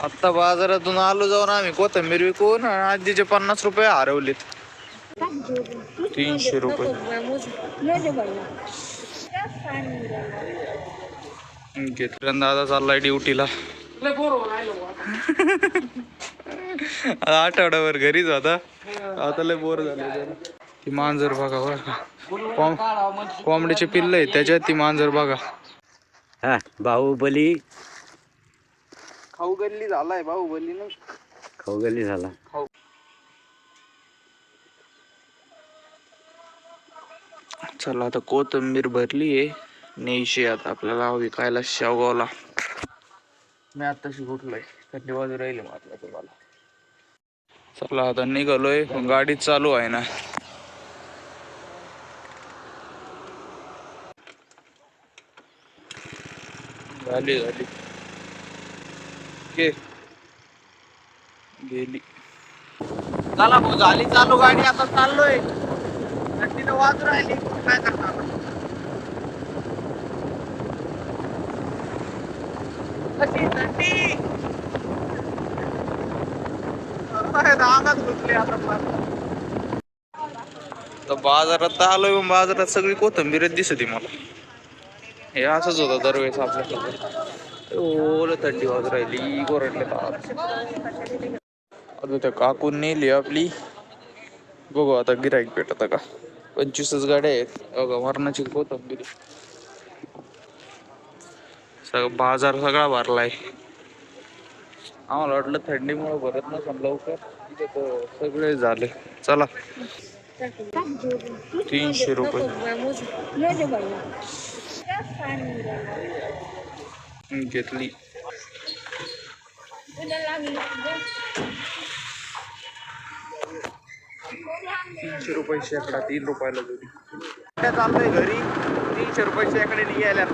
आत्ता बाजारातून आलो जाऊन आम्ही कोथंबीर विकून आजीचे पन्नास रुपये हरवलेत. तीनशे रुपये. घेतल्यानं दादा चाललाय ड्युटीला. आठवड्यावर घरीच होता. आता लय बोर झाले ती मांजर बघा बघा कोंबडीचे पिल्ल आहे त्याच्यात ती मांजर बघा. हा बाहुबली खाऊ गल्ली झालाय भाऊ गल्ली ना खवगली झाला. चला आता कोथंबीर भरली आहे. न्यायची आता आपल्याला विकायला शेवगावला. मी आताशी उठलोय. थंडी बाजू राहिली म्हटलं तुम्हाला. चला आता निघालोय. गाडी चालू आहे ना. झाली झाली. ओके. गेली. चला भाऊ झाली चालू गाडी आता चाललोय. थंडीनं वाजू राहिली. काय करणार कशी थंडी? अरे, रांगात आता तर बाजारात तर आलोय बाजारात सगळी कोथंबीरच दिसते मला. हे असंच होतं दरवेळेस आपल्याकडे ओल थंडी वाजू राहिली गोरडले आता त्या काकून नेली आपली बघू आता गिराईक भेटत का? पंचवीसच गाड्या आहेत. बघा मरणाची कोथंबीर सगळं बाजार सगळा भरलाय. आम्हाला वाटलं थंडीमुळे भरत ना लवकर. इथे तर सगळे झाले. चला. तीनशे रुपये. घेतली. तीनशे रुपये शेकडा तीन रुपयाला जोडी. काय चाललंय घरी. तीनशे रुपये शेकडे निघाल्या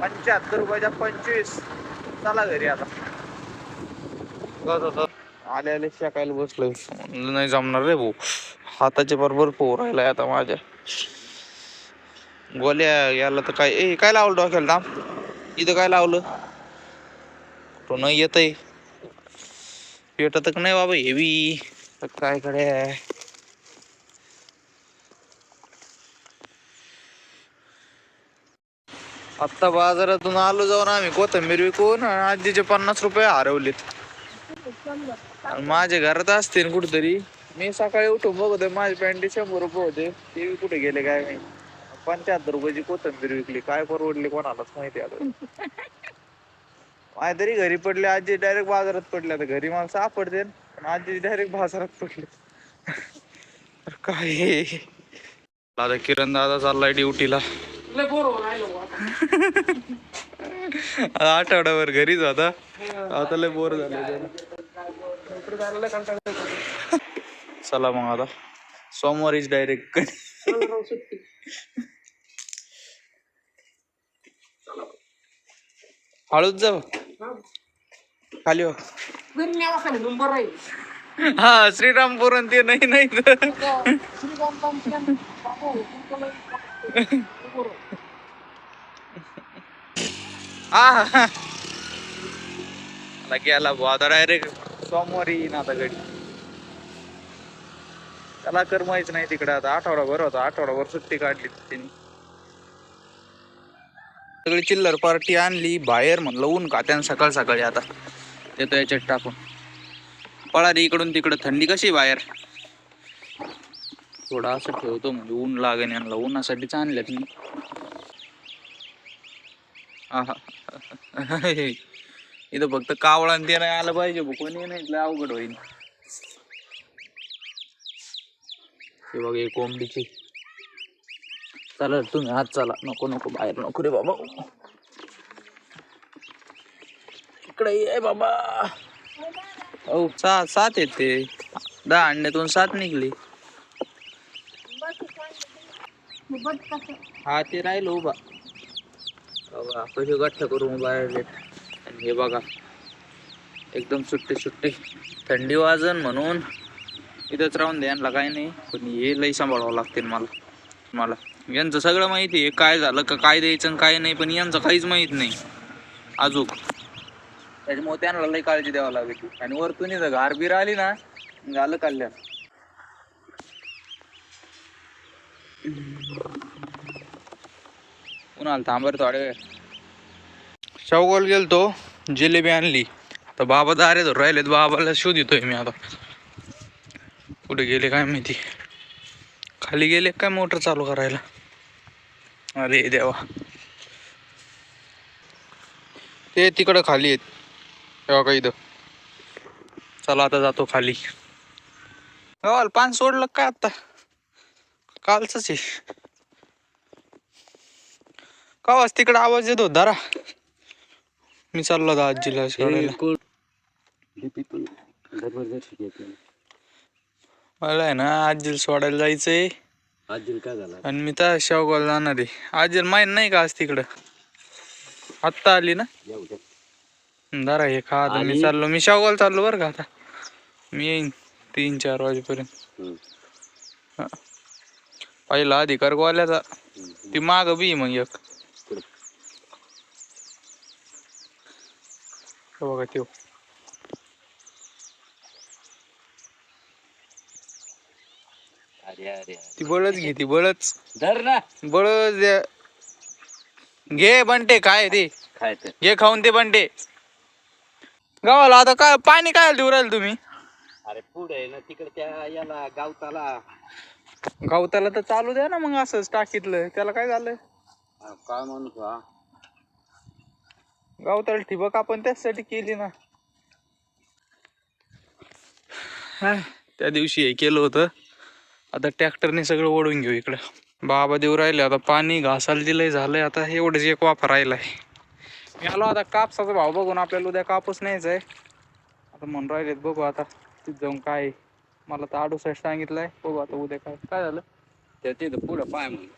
पंच्याहत्तर रुपयाच्या पंचवीस. चला घरी आता. आले आले शेकायला बसलोय. नाही जमणार रे भाऊ. हाताचे बरोबर पोरायला आता माझ्या. गोल्या याला तर काय ए काय लावलं डोक्याला दाम इथं काय लावलं? तो येत येतय. पेटत नाही बाबा हेवी. तर काय कडे आत्ता बाजारातून आलो जाऊन आम्ही. कोथंबीर विकून आणि आजीचे पन्नास रुपये हरवलेत. आणि घरात असतील कुठेतरी. मी सकाळी उठून बघतोय माझे पॅन्टी शंभर रुपये होते. ते कुठे गेले काय नाही पंच्याहत्तर रुपयाची कोथंबीर विकली. काय परवडली कोणालाच माहिती आता. माझ्या तरी घरी पडले आजी डायरेक्ट बाजारात पडले. आता घरी मला सापडते पण आजी डायरेक्ट बाजारात पडले. काय? आता किरण दादा चाललाय ड्युटीला आठवड्यावर घरीच होता. आता लय बोर झाले चला मग आता. सोमवारीच डायरेक्ट हळूच जा खाली हो. हा श्रीरामपूर आणि ते नाही नाही. हा गेला बुवा आता डायरेक्ट सोमवारी येईन आता घडी त्याला करमायच नाही तिकडे आता. आठवडाभर होता आठवडाभर सुट्टी काढली त्यांनी सगळी चिल्लर पार्टी आणली बाहेर म्हणलं ऊन का त्यानं सकाळ सकाळी आता. देतो याच्यात टाकून. पळाली इकडून तिकडं थंडी कशी बाहेर? थोडं असं ठेवतो म्हणजे ऊन लागेल यांना. उन्हासाठीच आणल्यात मी. आहा. इथं फक्त कावळा ते नाही आलं पाहिजे कोणी नाही अवघड होईल हे बघ एक कोंबडीची चला तुम्ही आज चला. नको नको बाहेर नको रे बाबा. इकडे ये बाबा. हो सात सात येते. दहा अंड्यातून सात निघली. हा ते राहिलो उभा. बाबा कसे गठ्ठ करून बाहेर आणि हे बघा एकदम सुट्टे सुट्टे. थंडी वाजन म्हणून इथंच राहून द्या यांना नाही. पण हे लई सांभाळावं लागते मला मला. यांचं सगळं माहिती आहे काय झालं का काय द्यायचं आणि काय नाही पण यांचं काहीच माहीत नाही. अजून. त्याच्यामुळे त्यांना लई काळजी द्यावी लागते आणि वरतून इथं गार बीर आली ना झालं कल्याण. उन्हाला थांबर थोडे वेळ? चौगोल गेलतो जिलेबी आणली. आता बाबा दारे धरून राहिलेत बाबाला शोध येतोय मी आता. कुठे गेले काय माहिती. खाली गेले काय मोटर चालू करायला? अरे देवा. ते तिकडं खाली आहेत. तेव्हा का इथं. चला आता जातो खाली. हो पान सोडलं काय आता? कालच आहे. कावाच तिकडं आवाज येतो धरा. मी चाललो होतो आजीला सोडायला. मला आहे ना आजीला सोडायला जायचंय. आजील काय झाला? आणि मी तर शेवगावला जाणार आहे. आजीला माहीत नाही का आज तिकडं? आत्ता आली ना? येऊ दे. जरा हे खा आता. मी? चाललो. मी शेवगावला चाललो बरं का आता? मी येईन तीन चार वाजेपर्यंत. पहिला अधिकार गोवाल्याचा हम्म. ती माग बी मग एक. बघा त्यो. अरे अरे ती बळच घे ती बळच. धर ना. बळच द्या घे बंटे काय ते? खायचं घे खाऊन ते बंटे. गावाला आता काय पाणी काय देऊ राहिले तुम्ही? अरे पुढे ना तिकडच्या याला गावताला. गावताला तर चालू द्या ना मग असंच टाकीतलं. त्याला काय झालं? काय म्हणत हा? गावताला ठिबक आपण त्याचसाठी केली ना. त्या दिवशी हे केलं होतं. आता ट्रॅक्टरने सगळं ओढून घेऊ इकडं. बाबा देऊ राहिले आता पाणी घासायला दिलंय झालंय आता एवढंच एक वाफा राहिलाय. मी आलो आता कापसाचा भाव बघून आपल्याला उद्या कापूस न्यायचा आहे आता म्हणून राहिलेत बघू आता तिथं जाऊन काय आहे. मला तर अडुसष्ट सांगितलंय बघू आता उद्या काय काय झालं. त्या तिथं पुढं पाय म्हणून.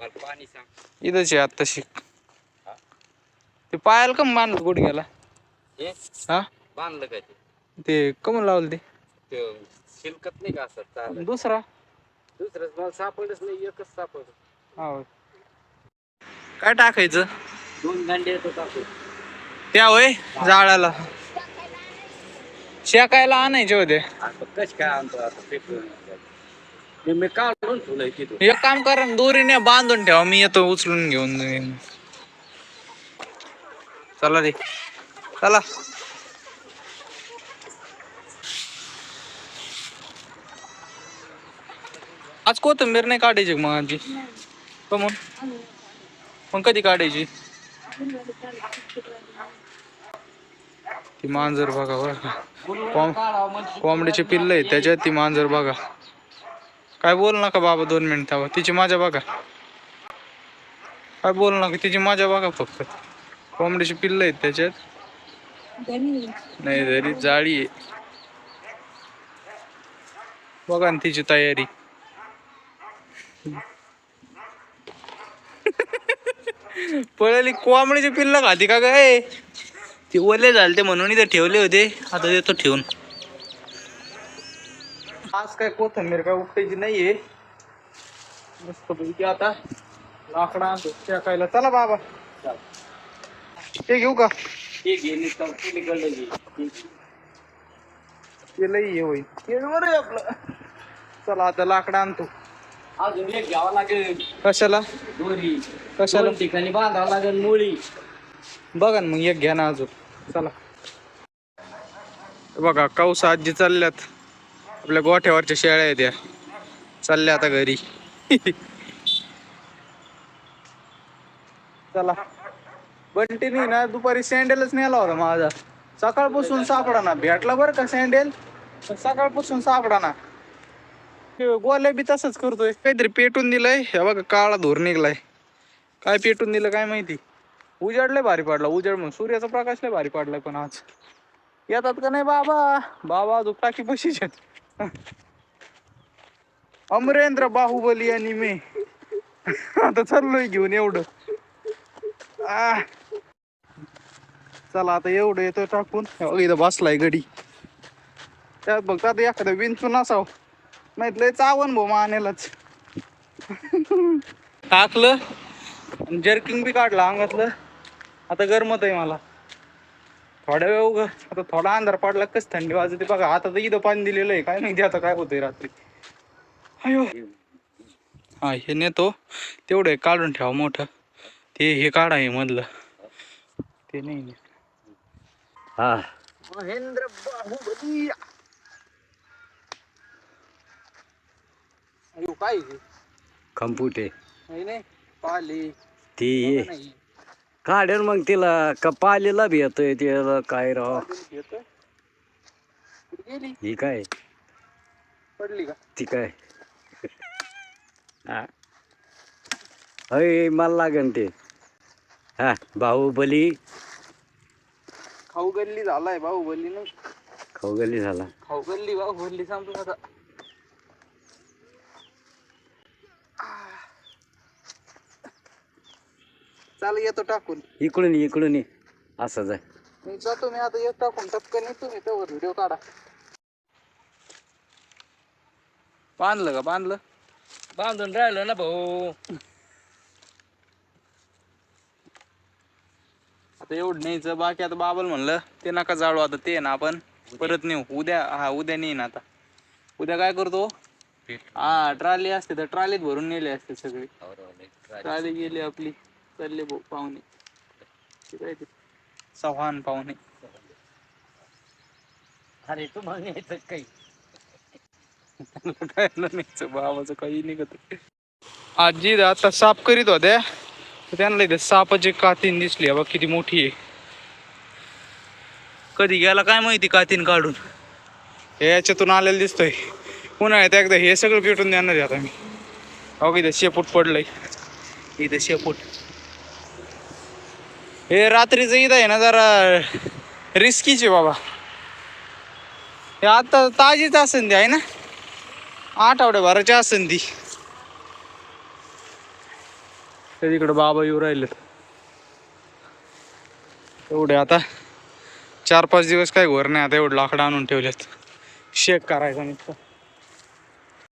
पाणी सांग. इथंच आहे आत्ताशी हा? ते पायाला कम बांधलं कुठे गेला? हे? बांधलं काय ते? ते कम लावलं ते. ते शिलकत नाही का असं चालत? दुसरा? दुसरंच मला सापडच नाही एकच सापड हा काय टाकायचं? दोन गांडे येतो टाकू त्या होय जाळाला. शेकायला आणायचे होते. आता कश काय आणतो आता पेपर मी काढून ठेवलंय एक काम करा ना, दोरीने बांधून ठेवा मी येतो उचलून घेऊन. जाईन. चला रे. चला. आज कोथंबीर नाही काढायची मग आजी? मग मग कधी काढायची? ती मांजर बघा बरं का. पिल्ल आहे त्याच्यात ती मांजर बघा. काय बोल नका बाबा दोन मिनिटावर तिची माझ्या बघा. काय बोल नका तिची माझ्या बघा फक्त. कोंबडीची पिल्ल आहेत त्याच्यात. नाही तरी जाळी आहे. बघा ना तिची तयारी. पळाली कोंबडीची पिल्ल खाती का काय ते ओले झालते म्हणून इथे ठेवले होते आता देतो ठेवून. आज काय कोथंबीर काय उपटायची नाहीये. मस्त पैकी आता लाकडा आणतो शेकायला. चला बाबा. ते घेऊ का? ते गेले तर पलीकडलं घे. ते लई होईल. ते आपलं. चला आता लाकडा आणतो. अजून एक घ्यावं लागेल कशाला दोरी कशाला दोन ठिकाणी बांधावं लागेल मुळी बघा ना मग एक घ्या ना अजून चला बघा कौस आजी चालल्यात आपल्या गोठ्यावरच्या शेळ्या आहेत त्या चालल्या आता घरी चला बंटीनी ना दुपारी सँडेलच नेला होता माझा सकाळपासून सापडा ना भेटला बरं का सँडेल पण सकाळपासून सापडा ना गोल्या बी तसंच करतोय. काहीतरी पेटून दिलंय. हे बघा काळा धूर निघलाय. काय पेटून दिलं काय माहिती? उजाड लय भारी पाडला उजाड म्हणून. सूर्याचा प्रकाश लय भारी पाडलाय पण आज. येतात का नाही बाबा? बाबा अजून टाकी बशीच आहेत. अमरेंद्र बाहुबली आणि मी. आता चाललोय घेऊन एवढं. आ. चला आता एवढं येतो टाकून. इथं बसलाय गडी. त्यात बघ आता एखादं विंचून असावं नाही लय चावन भाऊ मानेलाच. टाकलं जर्किंग बी काढलं अंगातलं. आता गरमत आहे मला. थोड्या वेळ उगा आता थोडा अंधार पडला कस थंडी वाजते बघा. आता तर इथं पाणी दिलेलं आहे. काय माहिती आता काय होतंय रात्री. अयो. हा हे नेतो. तेवढं काढून ठेवा मोठं. ते हे काढा हे मधलं. ते नाही. हा. महेंद्र बाहुबली. अयो काय हे? खंपुटे नाही नाही पाले. ती नाही. काढेल मग तिला. कपालीला बी येतोय तिला काय राव? गेली? ही काय? पडली का? ती काय? हा. अय मला लागन ते. हा बाहुबली. खाऊ गल्ली झालाय बाहुबली नाही खवगली झाला. खाऊ गल्ली बाहुबली सांगतो आता. चाल येतो टाकून. इकडून ये, इकडून ये. असंच आहे मी जातो मी आता येत टाकून. टपकन येतो मी त्यावर व्हिडिओ काढा. बांधलं का बांधलं? बांधून राहिलो ना भाऊ. आता एवढं न्यायचं बाकी आता बाबाला म्हणलं ते नका जाळू आता ते ना आपण. परत नेऊ. उद्या हा उद्या नेईन आता. उद्या काय करतो? हा ट्राली असते तर ट्रालीत भरून नेले असते सगळे. ट्राली गेली आपली. चालले भाऊ पाहुणे. ते काय ते? चव्हाण पाहुणे. अरे तुम्हाला यायचं काही. काय न्यायचं बाबाचं काही निघत आजी आता साफ करीत होत्या. तर त्यांना इथे सापाची कातीन दिसली बघ किती मोठी आहे. कधी गेला काय माहिती कातीन काढून? हे याच्यातून आलेलं दिसतोय. उन्हाळ्यात एकदा हे सगळं पेटून देणार आहे आता मी. अहो इथे शेपूट पडलंय. इथे शेपूट. हे रात्रीचं इथं आहे ना जरा रिस्कीचे बाबा. हे आता ताजीच असंदी ती आहे ना? आठवड्याभराची असंदी. ती तिकडे बाबा येऊ राहिलेत. एवढे आता. चार पाच दिवस काय घोर नाही आता एवढं लाकडं आणून ठेवलेत. शेक करायचा नुसतं.